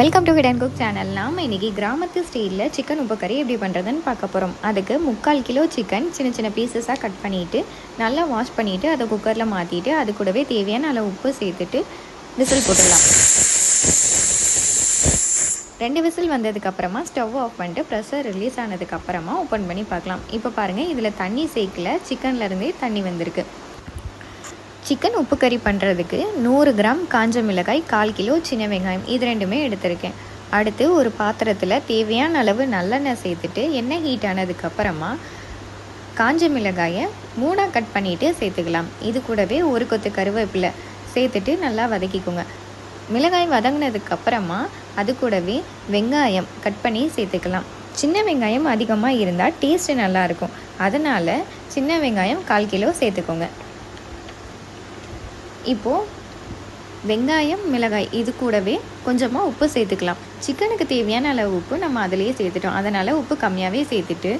Welcome to hidden cook channel நாம் இன்றைக்கி கிராமத்து ஸ்டைலில் சிக்கன் உப்பு கறி எப்படி பண்ணுறதுன்னு பார்க்க போகிறோம் அதுக்கு முக்கால் கிலோ சிக்கன் சின்ன சின்ன பீசஸாக கட் பண்ணிவிட்டு நல்லா வாஷ் பண்ணிவிட்டு அதை குக்கரில் மாற்றிட்டு அது கூடவே தேவையான அளவு உப்பு சேர்த்துட்டு விசில் போட்டுடலாம். ரெண்டு விசில் வந்ததுக்கப்புறமா ஸ்டவ் ஆஃப் பண்ணிட்டு ப்ரெஷர் ரிலீஸ் ஆனதுக்கப்புறமா ஓப்பன் பண்ணி பார்க்கலாம். இப்போ பாருங்கள் இதில் தண்ணி சேர்க்கல சிக்கன்லேருந்தே தண்ணி வந்திருக்கு. சிக்கன் உப்பு கறி பண்ணுறதுக்கு நூறு கிராம் காஞ்ச மிளகாய் கால் கிலோ சின்ன வெங்காயம். இது ரெண்டுமே எடுத்திருக்கேன். அடுத்து ஒரு பாத்திரத்தில் தேவையான அளவு நல்லெண்ணெய் சேர்த்துட்டு எண்ணெய் ஹீட் ஆனதுக்கப்புறமா காஞ்ச மிளகாயை மூணாக கட் பண்ணிவிட்டு சேர்த்துக்கலாம். இது கூடவே ஒரு கொத்து கருவேப்பிலை சேர்த்துட்டு நல்லா வதக்கிக்கோங்க. மிளகாய் வதங்கினதுக்கப்புறமா அது கூடவே வெங்காயம் கட் பண்ணி சேர்த்துக்கலாம். சின்ன வெங்காயம் அதிகமாக இருந்தால் டேஸ்ட்டு நல்லாயிருக்கும் அதனால் சின்ன வெங்காயம் கால் கிலோ சேர்த்துக்கோங்க. இப்போது வெங்காயம் மிளகாய் இது கூடவே கொஞ்சமாக உப்பு சேர்த்துக்கலாம். சிக்கனுக்கு தேவையான அளவு உப்பு நம்ம அதிலேயே சேர்த்துட்டோம். அதனால் உப்பு கம்மியாகவே சேர்த்துட்டு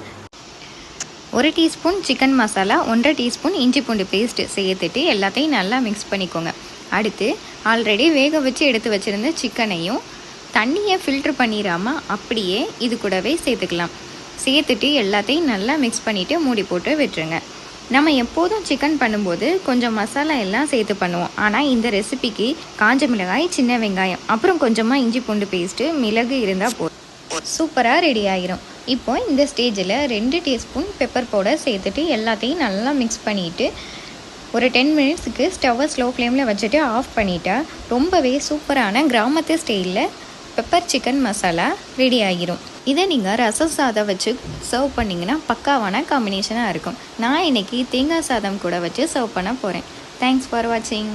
ஒரு டீஸ்பூன் சிக்கன் மசாலா ஒன்றரை டீஸ்பூன் இஞ்சி பூண்டு பேஸ்ட்டு சேர்த்துட்டு எல்லாத்தையும் நல்லா மிக்ஸ் பண்ணிக்கோங்க. அடுத்து ஆல்ரெடி வேக வச்சு எடுத்து வச்சுருந்த சிக்கனையும் தண்ணியை ஃபில்ட்ரு பண்ணிடாமல் அப்படியே இது கூடவே சேர்த்துக்கலாம். சேர்த்துட்டு எல்லாத்தையும் நல்லா மிக்ஸ் பண்ணிவிட்டு மூடி போட்டு விட்டுருங்க. நம்ம எப்போதும் சிக்கன் பண்ணும்போது கொஞ்சம் மசாலா எல்லாம் சேர்த்து பண்ணுவோம். ஆனால் இந்த ரெசிபிக்கு காஞ்ச மிளகாய் சின்ன வெங்காயம் அப்புறம் கொஞ்சமாக இஞ்சி பூண்டு பேஸ்ட்டு மிளகு இருந்தால் போதும். சூப்பராக ரெடி ஆயிரும். இப்போ இந்த ஸ்டேஜில் ரெண்டு டீஸ்பூன் பெப்பர் பவுடர் சேர்த்துட்டு எல்லாத்தையும் நல்லா மிக்ஸ் பண்ணிவிட்டு ஒரு டென் மினிட்ஸுக்கு ஸ்டவ்வை ஸ்லோ ஃப்ளேமில் வச்சுட்டு ஆஃப் பண்ணிட்டா ரொம்பவே சூப்பரான கிராமத்து ஸ்டைலில் பெப்பர் சிக்கன் மசாலா ரெடி ஆகிரும் இதை நீங்கள் ரசம் சாதம் வச்சு சர்வ் பண்ணிங்கன்னா பக்காவான காம்பினேஷனாக இருக்கும். நான் இன்றைக்கி தேங்காய் சாதம் கூட வச்சு சர்வ் பண்ண போகிறேன் தேங்க்ஸ் ஃபார் வாட்சிங்